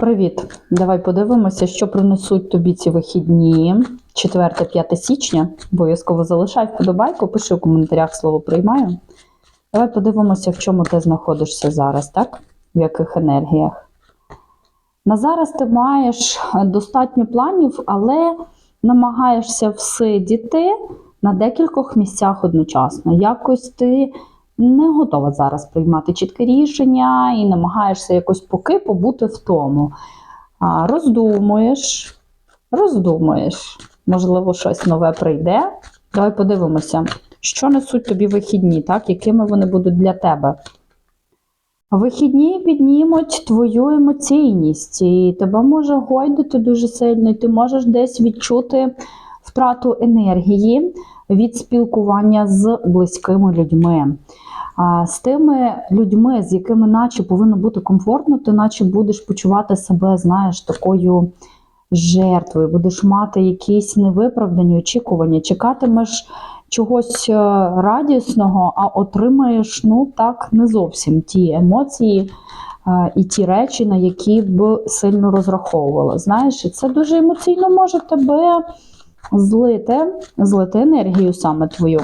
Привіт! Давай подивимося, що принесуть тобі ці вихідні 4-5 січня. Обов'язково залишай вподобайку, пиши у коментарях слово приймаю. Давай подивимося, в чому ти знаходишся зараз, так? В яких енергіях. На зараз ти маєш достатньо планів, але намагаєшся всидіти на декількох місцях одночасно. Якось ти не готова зараз приймати чітке рішення і намагаєшся якось поки побути в тому. Роздумуєш, роздумуєш, можливо, щось нове прийде. Давай подивимося, що несуть тобі вихідні, так? якими вони будуть для тебе. Вихідні піднімуть твою емоційність, і тебе може гойдати дуже сильно, і ти можеш десь відчути втрату енергії від спілкування з близькими людьми. З тими людьми, з якими наче повинно бути комфортно, ти наче будеш почувати себе, знаєш, такою жертвою, будеш мати якісь невиправдані очікування, чекатимеш чогось е, радісного, а отримаєш, ну так, не зовсім ті емоції е, і ті речі, на які б сильно розраховувала. Знаєш, це дуже емоційно може тебе злити, злити енергію саме твою.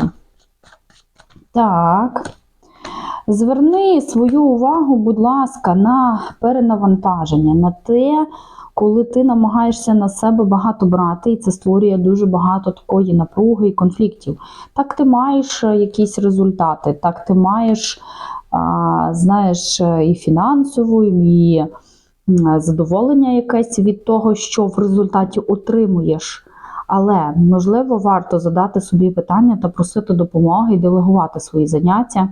Так. Зверни свою увагу, будь ласка, на перенавантаження, на те, коли ти намагаєшся на себе багато брати, і це створює дуже багато такої напруги і конфліктів. Так ти маєш е, якісь результати, так ти маєш, знаєш, і фінансову, і задоволення якесь від того, що в результаті отримуєш. Але можливо варто задати собі питання та просити допомоги і делегувати свої заняття.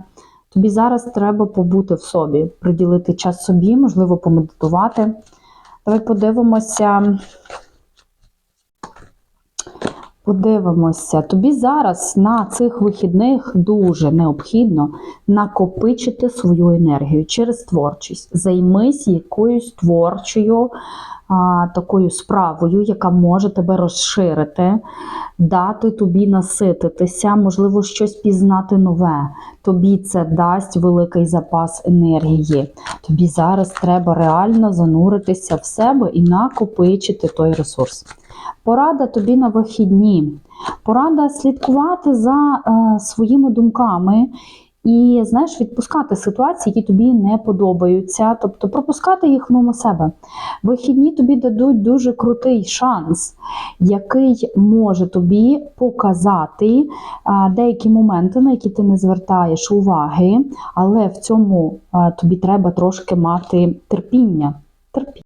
Тобі зараз треба побути в собі, приділити час собі, можливо, помедитувати. Давай подивимося. Подивимося, тобі зараз на цих вихідних дуже необхідно накопичити свою енергію через творчість. Займись якоюсь творчою такою справою, яка може тебе розширити, дати тобі насититися, можливо, щось пізнати нове. Тобі це дасть великий запас енергії. Тобі зараз треба реально зануритися в себе і накопичити той ресурс. Порада тобі на вихідні. Порада слідкувати за е, своїми думками і, знаєш, відпускати ситуації, які тобі не подобаються, тобто пропускати їх мимо себе. Вихідні тобі дадуть дуже крутий шанс, який може тобі показати деякі моменти, на які ти не звертаєш уваги, але в цьому тобі треба трошки мати терпіння. терпіння.